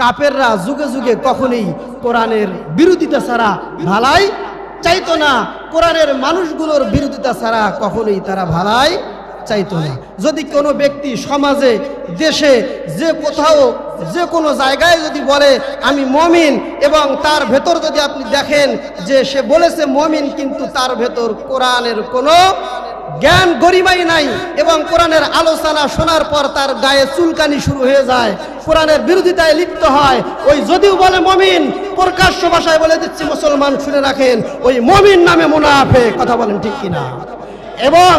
কাপেররা যুগে যুগে কখনোই কোরআনের বিরোধিতা ছাড়া ভালাই চাইতো না। কোরআনের মানুষগুলোর বিরোধিতা ছাড়া কখনোই তারা ভালাই চাইতো না। যদি কোনো ব্যক্তি সমাজে, দেশে, যে কোথাও, যে কোনো জায়গায় যদি বলে, আমি মমিন, এবং তার ভেতর যদি আপনি দেখেন যে সে বলেছে মমিন, কিন্তু তার ভেতর কোরআনের কোনো জ্ঞান গরিমাই নাই এবং কোরআনের আলোচনা শোনার পর তার গায়ে চুলকানি শুরু হয়ে যায়। কোরআনের বিরোধিতায় লিপ্ত হয়। ওই যদিও বলে মমিন, প্রকাশ্য ভাষায় বলে দিচ্ছি, মুসলমান শুনে রাখেন, ওই মমিন নামে মুনাফে কথা বলেন ঠিক কিনা? এবং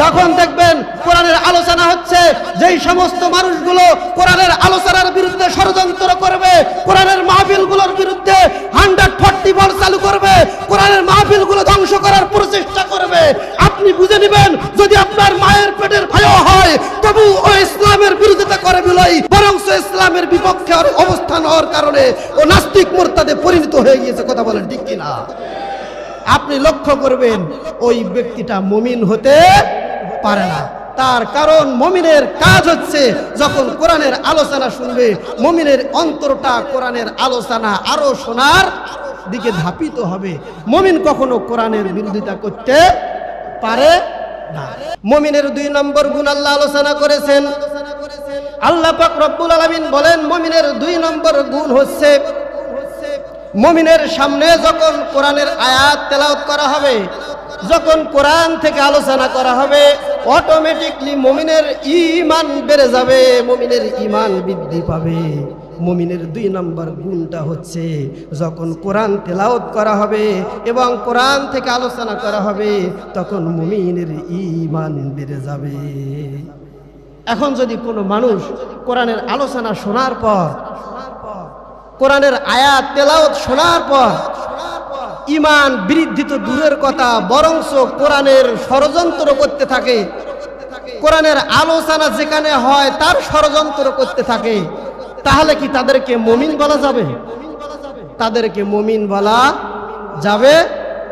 যখন দেখবেন কোরআনের আলোচনা হচ্ছে, যেই সমস্ত মানুষগুলো কোরআনের আলোচনার বিরুদ্ধে ষড়যন্ত্র করবে, কোরআনের মাহফিলগুলোর বিরুদ্ধে হান্ড্রেড ফর্টি বল চালু করবে, কোরআনের মাহফিলগুলো ধ্বংস করার প্রচেষ্টা করবে, আপনি বুঝে নেবেন, যদি আপনার মায়ের পেটের ভয় হয়, তবু ও ইসলামের বিরোধিতা করে বিলই বরং ইসলামের বিপক্ষে অবস্থান হওয়ার কারণে ও নাস্তিক মোর্তাদে পরিণত হয়ে গিয়েছে, কথা বলেন ঠিক কিনা? আপনি লক্ষ্য করবেন, ওই ব্যক্তিটা মমিন হতে পারে না। তার কারণ মমিনের কাজ হচ্ছে, যখন কোরআনের আলোচনা শুনবে, মমিনের অন্তরটা কোরআনের আলোচনা আরও শোনার দিকে ধাপিত হবে। মমিন কখনো কোরআনের বিরোধিতা করতে পারে না। মমিনের দুই নম্বর গুণ আল্লাহ আলোচনা করেছেন। আল্লাহ পাক রব্বুল আলামিন বলেন, মমিনের দুই নম্বর গুণ হচ্ছে মমিনের সামনে যখন কোরআনের আয়াত তেলাওত করা হবে, যখন কোরআন থেকে আলোচনা করা হবে অটোমেটিকলি মমিনের ইমান বেড়ে যাবে, মমিনের ইমান বৃদ্ধি পাবে। মমিনের দুই নম্বর গুণটা হচ্ছে, যখন কোরআন তেলাওত করা হবে এবং কোরআন থেকে আলোচনা করা হবে, তখন মমিনের ইমান বেড়ে যাবে। এখন যদি কোনো মানুষ কোরআনের আলোচনা শোনার পর কোরআনের আয়াত তেলাওত শোনার পর ইমান বৃদ্ধি তো দূরের কথা, বরংস কোরআনের ষড়যন্ত্র করতে থাকে। কোরআনের আলোচনা যেখানে হয়, তার ষড়যন্ত্র করতে থাকে। তাহলে কি তাদেরকে মমিন বলা যাবে? তাদেরকে মমিন বলা যাবে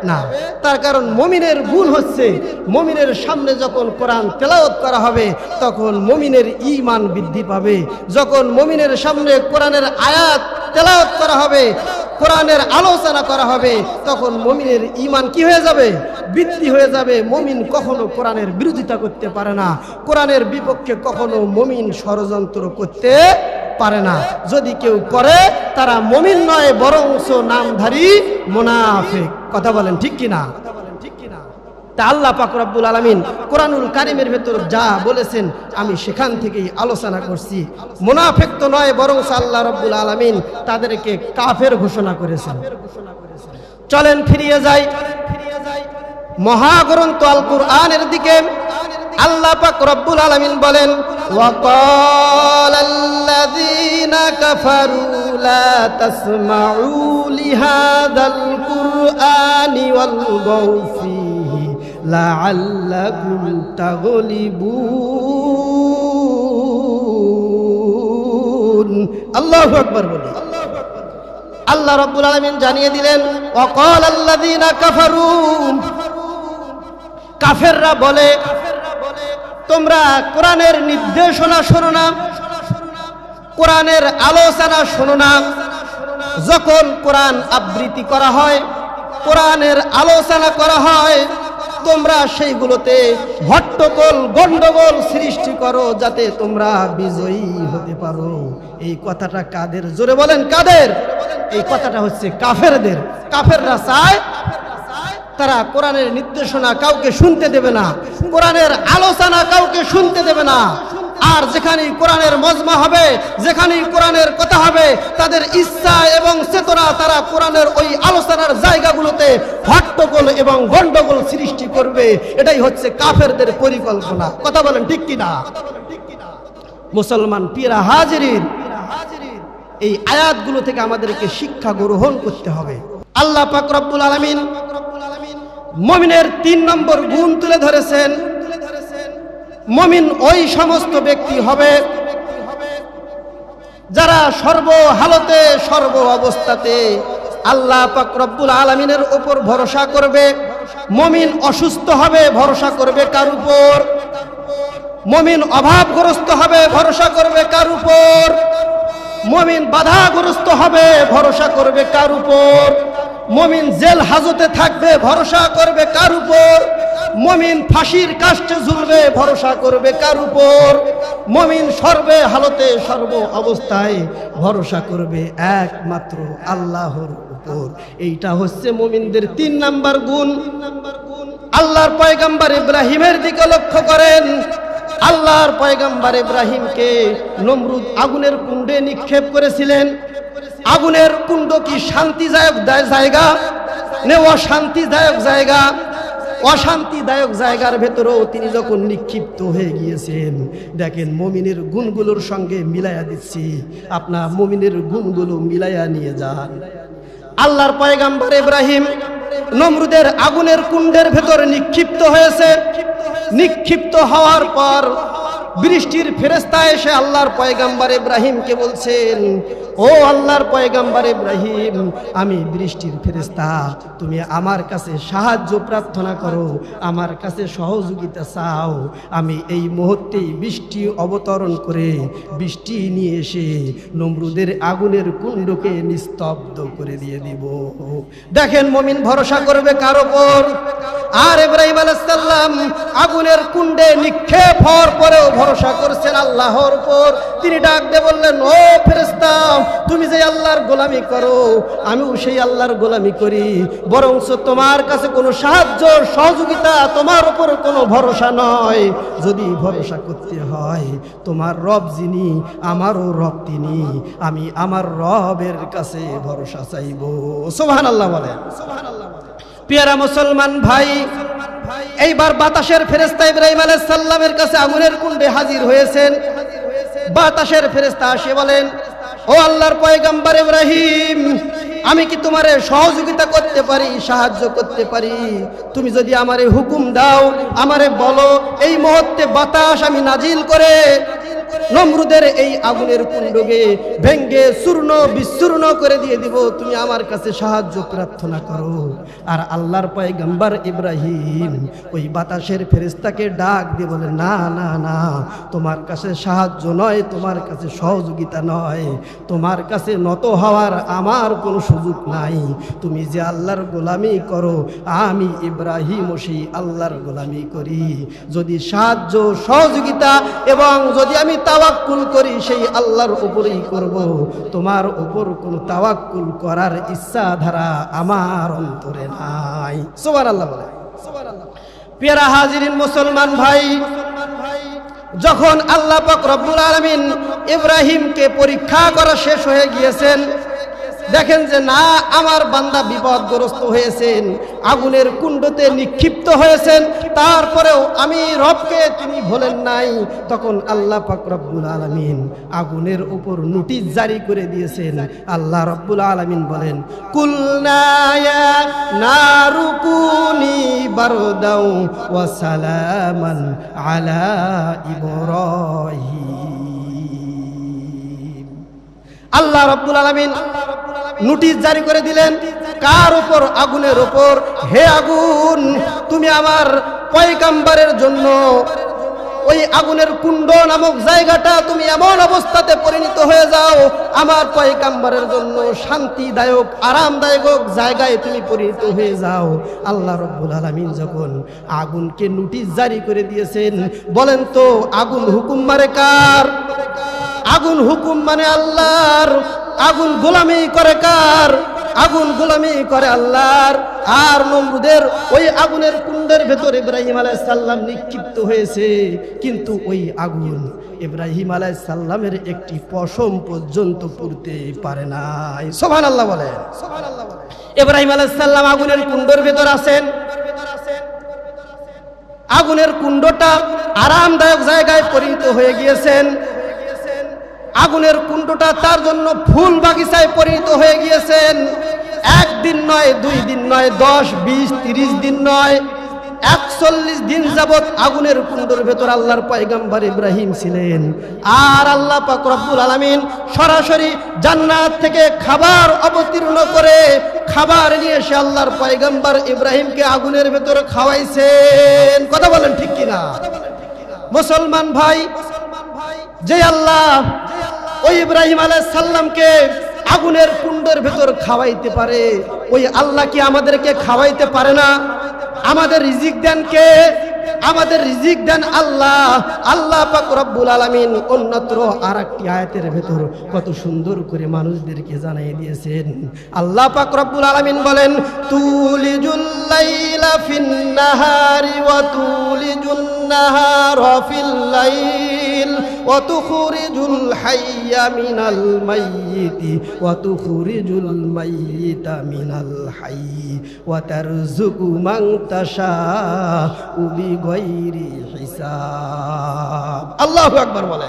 না। তার কারণ মমিনের গুণ হচ্ছে, মমিনের সামনে যখন কোরআন তেলাওত করা হবে, তখন মমিনের ইমান বৃদ্ধি পাবে। যখন মমিনের সামনে কোরআনের আয়াত তেলাওত করা হবে, কোরআনের আলোচনা করা হবে, তখন মমিনের ইমান কি হয়ে যাবে? বৃদ্ধি হয়ে যাবে। মমিন কখনো কোরআনের বিরোধিতা করতে পারে না। কোরআনের বিপক্ষে কখনো মমিন ষড়যন্ত্র করতে পারে না। যদি কেউ করে, তারা মমিন নয় বরংস নামধারী মোনাফেক। কথা বলেন ঠিক কিনা? তা আল্লাহ পাক রব্বুল আলমিন কোরআনুল কারিমের ভেতর যা বলেছেন আমি সেখান থেকেই আলোচনা করছি মোনাফেক তো নয় বরং আল্লাহ রব্বুল আলমিন তাদেরকে কাফের ঘোষণা করেছেন চলেন ফিরিয়ে যাই মহাগ্রন্থ আল কুরআনের দিকে আল্লাহ পাক রব্বুল আলামিন বলেন وقال الذين كفروا لا تسمعوا لهذا القرآن والغوا লাআল্লাকুম তাগলিবুন। আল্লাহু আকবার বলি। আল্লাহ রাব্বুল আলামিন জানিয়ে দিলেন ওয়াকাল আল্লাযীনা কাফারু কাফেররা বলে, তোমরা কোরআনের নির্দেশনা শোনো না, কোরআনের আলোচনা শোনো না। যখন কোরআন আবৃত্তি করা হয়, কোরআনের আলোচনা করা হয় তোমরা সেইগুলোতে হট্টগোল গন্ডগোল সৃষ্টি করো যাতে তোমরা বিজয়ী হতে পারো। এই কথাটা কাদের? জোরে বলেন কাদের? এই কথাটা হচ্ছে কাফেরদের। কাফেররা চায় তারা কোরআনের নির্দেশনা কাউকে শুনতে দেবে না, কোরআনের আলোচনা কাউকে শুনতে দেবে না। আর যেখানেই কোরআনের মজমা হবে, যেখানেই কোরআনের কথা হবে, তাদের ইচ্ছা এবং চেতনা তারা কোরআনের ওই আলোচনার জায়গাগুলোতে হট্টগোল এবং গন্ডগোল সৃষ্টি করবে। এটাই হচ্ছে কাফেরদের পরিকল্পনা। কথা বলেন ঠিক কিনা? মুসলমান পীরা হাজিরিন, এই আয়াতগুলো থেকে আমাদেরকে শিক্ষা গ্রহণ করতে হবে। আল্লাহ পাক আলামিন মমিনের তিন নম্বর গুণ তুলে ধরেছেন মমিন ওই সমস্ত ব্যক্তি হবে যারা সর্ব হালতে, সর্ব অবস্থাতে আল্লাহ পাক রব্বুল আলমিনের উপর ভরসা করবে। মমিন অসুস্থ হবে, ভরসা করবে কার উপর? মমিন অভাবগ্রস্ত হবে, ভরসা করবে কার উপর? মমিন বাধাগ্রস্ত হবে, ভরসা করবে কার উপর? মমিন জেল হাজতে থাকবে, ভরসা করবে কার উপর? মমিন ফাঁসির কাষ্টে ঝুলবে, ভরসা করবে কার উপর? মমিন সর্বে হালতে সর্ব অবস্থায় ভরসা করবে একমাত্র আল্লাহর উপর। এইটা হচ্ছে মমিনদের তিন নাম্বার গুণ। আল্লাহর পয়গাম্বার ইব্রাহিমের দিকে লক্ষ্য করেন। আল্লাহর পয়গাম্বার ইব্রাহিমকে নমরুদ আগুনের কুণ্ডে নিক্ষেপ করেছিলেন। আগুনের কুণ্ড কি শান্তিদায়ক দায়- জায়গা? নে অশান্তিদায়ক জায়গা? অশান্তিদায়ক জায়গার ভেতরেও তিনি যখন নিক্ষিপ্ত হয়ে গিয়েছেন, দেখেন মমিনের গুণগুলোর সঙ্গে মিলাইয়া দিচ্ছি। আপনার মমিনের গুণগুলো মিলাইয়া নিয়ে যান। আল্লাহর পয়গাম্বার ইব্রাহিম নমরুদের আগুনের কুণ্ডের ভেতর নিক্ষিপ্ত হয়েছে। নিক্ষিপ্ত হওয়ার পর বৃষ্টির ফেরেস্তা এসে আল্লাহর পয়গাম্বার ইব্রাহিমকে বলছেন, ও আল্লাহর পয়গাম্বার ইব্রাহিম, আমি বৃষ্টির ফেরেস্তা তুমি আমার কাছে সাহায্য প্রার্থনা করো, আমার কাছে সহযোগিতা চাও। আমি এই মুহূর্তেই বৃষ্টি অবতরণ করে বৃষ্টি নিয়ে এসে নমরুদের আগুনের কুণ্ডকে নিস্তব্ধ করে দিয়ে দিব। দেখেন মমিন ভরসা করবে কার ওপর আর ইব্রাহিম আলাইসাল্লাম আগুনের কুণ্ডে নিক্ষেপ হওয়ার পরেও ভরসা করছেন আল্লাহর উপর। তিনি ডাক দিয়ে বললেন, ও ফেরেস্তা তুমি যে আল্লাহর গোলামি করো, আমিও সেই আল্লাহর গোলামি করি। বরঞ্চ তোমার কাছে কোনো সাহায্য, সহযোগিতা তোমার উপর কোনো ভরসা নয়। যদি ভরসা করতে হয়, তোমার রব যিনি, আমারও রব তিনি। আমি আমার রবের কাছে ভরসা চাইব। সোহান আল্লাহ বলেন। পেয়ারা মুসলমান ভাই, এইবার বাতাসের ফেরেস্তা ইব্রাহিম আলাইহিস সাল্লামের কাছে আগুনের কুণ্ডে হাজির হয়েছেন। বাতাসের ফেরেস্তা আসে বলেন, ও আল্লাহর পয়গাম্বার ইব্রাহিম, আমি কি তোমারে সহযোগিতা করতে পারি, সাহায্য করতে পারি? তুমি যদি আমারে হুকুম দাও, আমারে বলো, এই মুহূর্তে বাতাস আমি নাজিল করে নমরুদের এই আগুনের কুণ্ডকে ভেঙ্গে চূর্ণ বিচূর্ণ করে দিয়ে দিব। তুমি আমার কাছে সাহায্য প্রার্থনা করো। আর আল্লাহর পয়গম্বর ইব্রাহিম ওই বাতাসের ফেরেস্তাকে ডাক দিয়ে বলে, না না না, তোমার কাছে সাহায্য নয়, তোমার কাছে সহযোগিতা নয়। তোমার কাছে নত হওয়ার আমার কোনো সুযোগ নাই। তুমি যে আল্লাহর গোলামি করো, আমি ইব্রাহিমও সেই আল্লাহর গোলামি করি। যদি সাহায্য, সহযোগিতা এবং যদি আমি তাওয়াক্কুল করি, সেই আল্লাহর উপরেই করব। তোমার উপর কোনো তাওয়াক্কুল করার ইচ্ছা ধারা আমার অন্তরে নাই। সুবহান আল্লাহ বলে। পেয়ারা হাজিরিন, মুসলমান ভাই, যখন আল্লাহ পাক রব্বুল আলমিন ইব্রাহিমকে পরীক্ষা করা শেষ হয়ে গিয়েছেন দেখেন যে না, আমার বান্দা বিপদগ্রস্ত হয়েছেন, আগুনের কুণ্ডতে নিক্ষিপ্ত হয়েছেন, তারপরেও আমি রবকে তিনি ভোলেন নাই। তখন আল্লাহ পাক রব্বুল আলমিন আগুনের উপর নোটিশ জারি করে দিয়েছেন। আল্লাহ রব্বুল আলমিন বলেন কুলনায়া নারুকুনি বারদাও ওয়া সালামান আলা ইব্রাহিম। আল্লাহ রব্বুল আলমিন নোটিশ জারি করে দিলেন, কার উপর আগুনের উপর? হে আগুন, তুমি আমার পয়গাম্বারের জন্য ওই আগুনের কুণ্ড নামক জায়গাটা তুমি এমন অবস্থাতে পরিণত হয়ে যাও, আমার পয়গাম্বারের জন্য শান্তিদায়ক, আরামদায়ক জায়গায় তুমি পরিণত হয়ে যাও। আল্লাহ রব্বুল আলমিন যখন আগুনকে নোটিশ জারি করে দিয়েছেন, বলেন তো, আগুন হুকুম মারে কার? আগুন হুকুম মানে আল্লাহর আগুন গোলামি করে কার? আগুন গোলামি করে আল্লাহর। আর নমরুদের ওই আগুনের কুণ্ডের ভেতর ইব্রাহিম আলাইহিস সাল্লাম নিক্ষিপ্ত হয়েছে। কিন্তু ওই আগুন ইব্রাহিম আলাইহিস সাল্লামের একটি পশম পর্যন্ত পুড়তে পারে নাই। সোহান আল্লাহ বলে ইব্রাহিম আলাইহিস সাল্লাম আগুনের কুণ্ডের ভেতর আছেন। আগুনের কুণ্ডটা আরামদায়ক জায়গায় পরিণত হয়ে গিয়েছেন। আগুনের কুণ্ডটা তার জন্য ফুল বাগিচায় পরিণত হয়ে গিয়েছেন। একদিন নয়, দুই দিন নয়, দশ, বিশ, তিরিশ দিন নয়, একচল্লিশ দিন যাবৎ আগুনের কুণ্ডর ভেতর আল্লাহর পয়গাম্বার ইব্রাহিম ছিলেন। আর আল্লাহ পাক রব্বুল আলামিন সরাসরি জান্নাত থেকে খাবার অবতীর্ণ করে খাবার নিয়ে এসে আল্লাহর পয়গাম্বার ইব্রাহিমকে আগুনের ভেতর খাওয়াইছেন। কথা বলেন ঠিক কিনা? মুসলমান ভাই, যে আল্লাহ ওই ইব্রাহিম আলাইহিস সালামকে আগুনের কুণ্ডের ভেতর খাওয়াইতে পারে। ওই আল্লাহ কি আমাদেরকে খাওয়াইতে পারে না? আমাদের রিজিক দেন কে? আমাদের রিজিক দেন আল্লাহ। আল্লাহ পাক রব্বুল আলামিন অন্যত্র আর একটি আয়াতের ভেতর কত সুন্দর করে মানুষদেরকে জানাই দিয়েছেন। আল্লাহ পাক রব্বুল আলামিন বলেন, তুলিজুল লাইলা ফিন ওয়া তুলিজুন নাহারা ওয়া তুখরিজুল মাইয়িতা মিনাল হাইয়্যি ওয়া তারযুকু মান তাশাউ বিগাইরি হিসাব। আল্লাহু আকবার বলে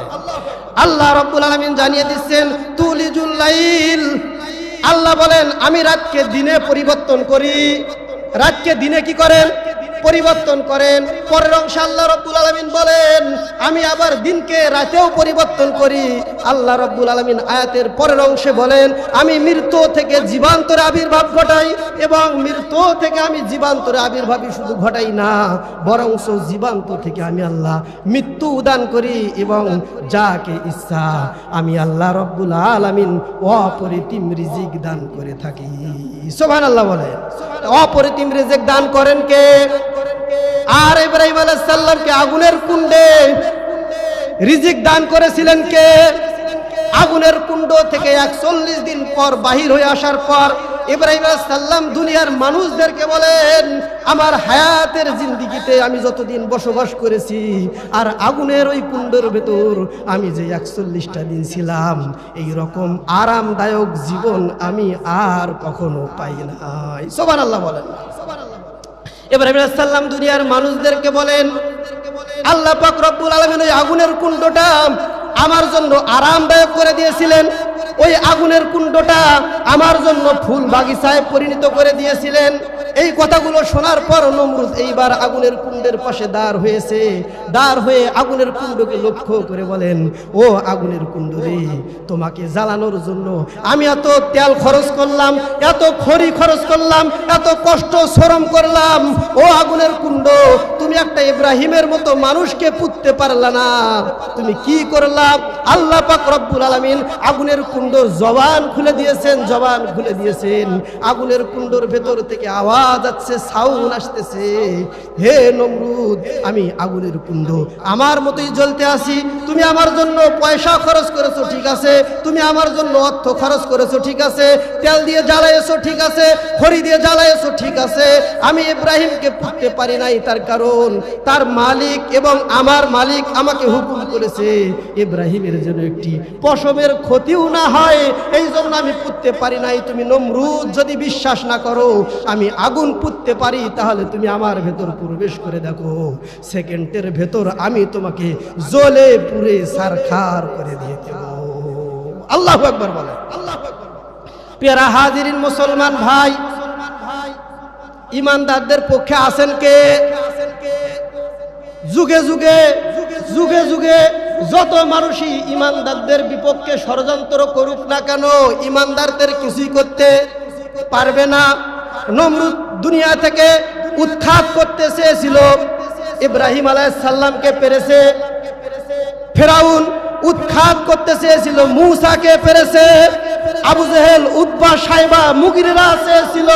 আল্লাহ রাব্বুল আলামিন জানিয়ে দিচ্ছেন, তুলিজুল লাইল। আল্লাহ বলেন, আমি রাতকে দিনে পরিবর্তন করি। রাতকে দিনে কি করেন? পরিবর্তন করেন। পরের অংশে আল্লাহ রব্বুল আলমিন বলেন, আমি আবার দিনকে রাতেও পরিবর্তন করি। আল্লাহ রব্বুল আলমিন আয়াতের পরের অংশে বলেন, আমি মৃত্যু থেকে জীবান্তরে আবির্ভাব ঘটাই এবং মৃত্যু থেকে আমি জীবান্তরে আবির্ভাবই শুধু ঘটাই না, বরংস জীবান্ত থেকে আমি আল্লাহ মৃত্যু উদান করি এবং যাকে ইচ্ছা আমি আল্লাহ রব্বুল আলমিন অপরিতিম রিজিক দান করে থাকি। সোভান আল্লাহ বলে অপরিতিম রিজিক দান করেন কে? আর ইব্রাহিম আলাইহিস সালামকে আগুনের কুণ্ডে রিজিক দান করেছিলেন কে? আগুনের কুণ্ড থেকে একচল্লিশ দিন পর বাহির হয়ে আসার পর ইব্রাহিম সাল্লাম দুনিয়ার মানুষদেরকে বলেন, আমার হায়াতের জিন্দিগিতে আমি যতদিন বসবাস করেছি, আর আগুনের ওই কুণ্ডের ভেতর আমি যে একচল্লিশটা দিন ছিলাম, এই রকম আরামদায়ক জীবন আমি আর কখনো পাই নাই। সোবান আল্লাহ বলেন। সাল্লাম দুনিয়ার মানুষদেরকে বলেন, আল্লাহ পাক রব্বুল আলামিন ওই আগুনের কুণ্ডটা আমার জন্য আরামদায়ক করে দিয়েছিলেন। ওই আগুনের কুণ্ডটা আমার জন্য ফুল বাগিচায় পরিণত করে দিয়েছিলেন। এই কথাগুলো শোনার পর নমরুদ এইবার আগুনের কুণ্ডের পাশে দাঁড় হয়েছে। দাঁড় হয়ে আগুনের কুণ্ডকে লক্ষ্য করে বলেন, ও আগুনের কুণ্ড রে, তোমাকে জ্বালানোর জন্য আমি এত তেল খরচ করলাম, এত খড়ি খরচ করলাম, এত কষ্ট, শ্রম করলাম। ও আগুনের কুণ্ড, তুমি একটা ইব্রাহিমের মতো মানুষকে পুততে পারলা না। তুমি কি করলাম আল্লাহ পাক রব্বুল আলামিন আগুনের কুণ্ডর জবান খুলে দিয়েছেন, জবান খুলে দিয়েছেন। আগুনের কুণ্ডর ভেতর থেকে আওয়াজ আসছে সাউন্ড আসতেছে। হে নমরুদ, আমি আগুনের কুণ্ড আমার মতোই জ্বলতে আসি তুমি আমার জন্য পয়সা খরচ করেছ, ঠিক আছে। তুমি আমার জন্য অর্থ খরচ করেছ, ঠিক আছে। তেল দিয়ে জ্বালাইছো ঠিক আছে। খড়ি দিয়ে জ্বালাইছো ঠিক আছে। আমি ইব্রাহিমকে পুততে পারি নাই তার কারণ। তার মালিক এবং আমার মালিক আমাকে হুকুম করেছে, ইব্রাহিমের জন্য একটি পশমের ক্ষতিও না হয়। এই জন্য আমি পুততে পারি নাই। তুমি নমরুদ, যদি বিশ্বাস না করো, আমি আগুন পুততে পারি, তাহলে তুমি আমার ভেতর প্রবেশ করে দেখো। সেকেন্ডের ভেতর আমি তোমাকে জলে পুরে সারখার করে দিয়ে দেব। আল্লাহ একবার বলে। আল্লাহ পেয়ারা হাজিরিন, মুসলমান ভাই, ইমানদারদের পক্ষে আছেন কে? যুগে যুগে যুগে যুগে যত মানুষই ইমানদারদের বিপক্ষে ষড়যন্ত্র করুক না কেন, ইমানদারদের কিছুই করতে পারবে না। নমরুদ দুনিয়া থেকে উৎখাত করতে চেয়েছিল। ইব্রাহিম আলাইহিস সাল্লামকে পেরেছে। ফেরাউন উৎখাত করতে চেয়েছিল, মূসাকে পেরেছে, আবু জেহেল উদ্বা সাইবা, মুগিরেরা চেয়েছিল,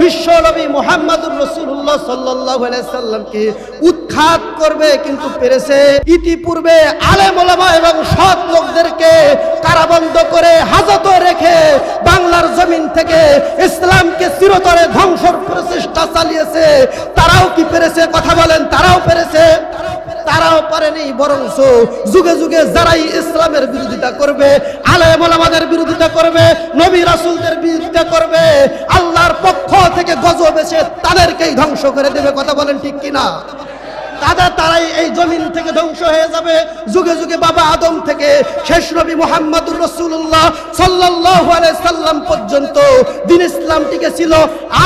বিশ্ব নবী মোহাম্মদুর রসুল্লাহ সাল্লাহ সাল্লামকে উৎখাত করবে, কিন্তু পেরেছে। ইতিপূর্বে আলেম ওলামা এবং সৎ লোকদেরকে কারাবন্ধ করে হাজত রেখে বাংলার জমিন থেকে ইসলামকে চিরতরে ধ্বংসর প্রচেষ্টা চালিয়েছে। তারাও কি পেরেছে? কথা বলেন, তারাও পেরেছে। তারাও পারেনি, বরঞ্চ যুগে যুগে যারাই ইসলামের বিরোধিতা করবে, আলেম ওলামাদের বিরোধিতা করবে, নবী রাসুলদের বিরোধিতা করবে, আল্লাহর পক্ষ থেকে গজব এসে তাদেরকেই ধ্বংস করে দেবে, কথা বলেন ঠিক কিনা? তাদের তারাই এই জমিন থেকে ধ্বংস হয়ে যাবে। যুগে যুগে বাবা আদম থেকে শেষ নবী মোহাম্মদুর রসুল্লাহ সাল্লাহ সাল্লাম পর্যন্ত দিন ইসলাম টিকে ছিল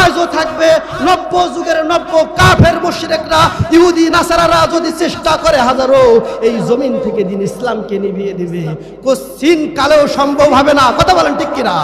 আজও থাকবে নব্য যুগের নব্য কাফের মুশরিকরা, ইহুদি, নাসারারা যদি চেষ্টা করে হাজারো, এই জমিন থেকে দিন ইসলামকে নিভিয়ে দিবে। কোশ্চিন কালেও সম্ভব হবে না। কথা বলেন ঠিক কিনা?